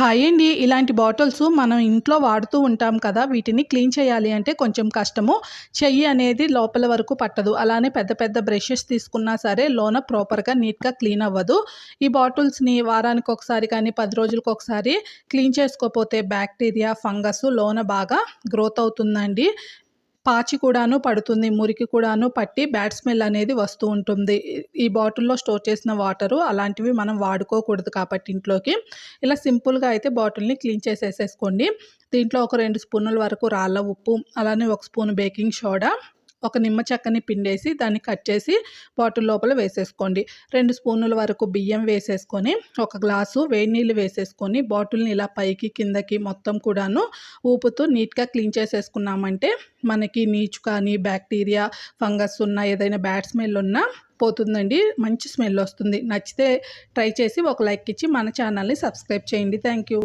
Hi అండి. ఇలాంటి bottles మనం ఇంట్లో వాడుతూ ఉంటాం కదా వీటిని క్లీన్ చేయాలి అంటే కొంచెం కష్టము. చెయ్యి అనేది లోపల వరకు పట్టదు. అలానే పెద్ద పెద్ద బ్రషెస్ తీసుకున్నా సరే లోన ప్రాపర్గా నీట్గా క్లీన్ అవ్వదు. ఈ బాటిల్స్ని వారానికి ఒకసారి కానీ పది రోజులకు ఒకసారి క్లీన్ చేసుకోకపోతే బ్యాక్టీరియా ఫంగస్ లోన బాగా గ్రోత్ అవుతుందండి. పాచి కూడాను పడుతుంది మురికి కూడాను పట్టి బ్యాడ్ స్మెల్ అనేది వస్తూ ఉంటుంది. ఈ బాటిల్లో స్టోర్ చేసిన వాటరు అలాంటివి మనం వాడుకోకూడదు కాబట్టి ఇంట్లోకి. ఇలా సింపుల్గా అయితే బాటిల్ని క్లీన్ చేసేసేసుకోండి. దీంట్లో ఒక రెండు స్పూన్ల వరకు రాళ్ళ ఉప్పు అలానే ఒక స్పూన్ బేకింగ్ సోడా ఒక నిమ్మ చెక్కని పిండేసి దాన్ని కట్ చేసి బాటిల్ లోపల వేసేసుకోండి. రెండు స్పూనుల వరకు బియ్యం వేసేసుకొని ఒక గ్లాసు వేడి నీళ్ళు వేసేసుకొని బాటిల్ని ఇలా పైకి కిందకి మొత్తం కూడాను ఊపుతూ నీట్గా క్లీన్ చేసేసుకున్నామంటే మనకి నీచు కానీ బ్యాక్టీరియా ఫంగస్ ఉన్న ఏదైనా బ్యాడ్ స్మెల్ ఉన్నా పోతుందండి. మంచి స్మెల్ వస్తుంది. నచ్చితే ట్రై చేసి ఒక లైక్ ఇచ్చి మన ఛానల్ని సబ్స్క్రైబ్ చేయండి. Thank you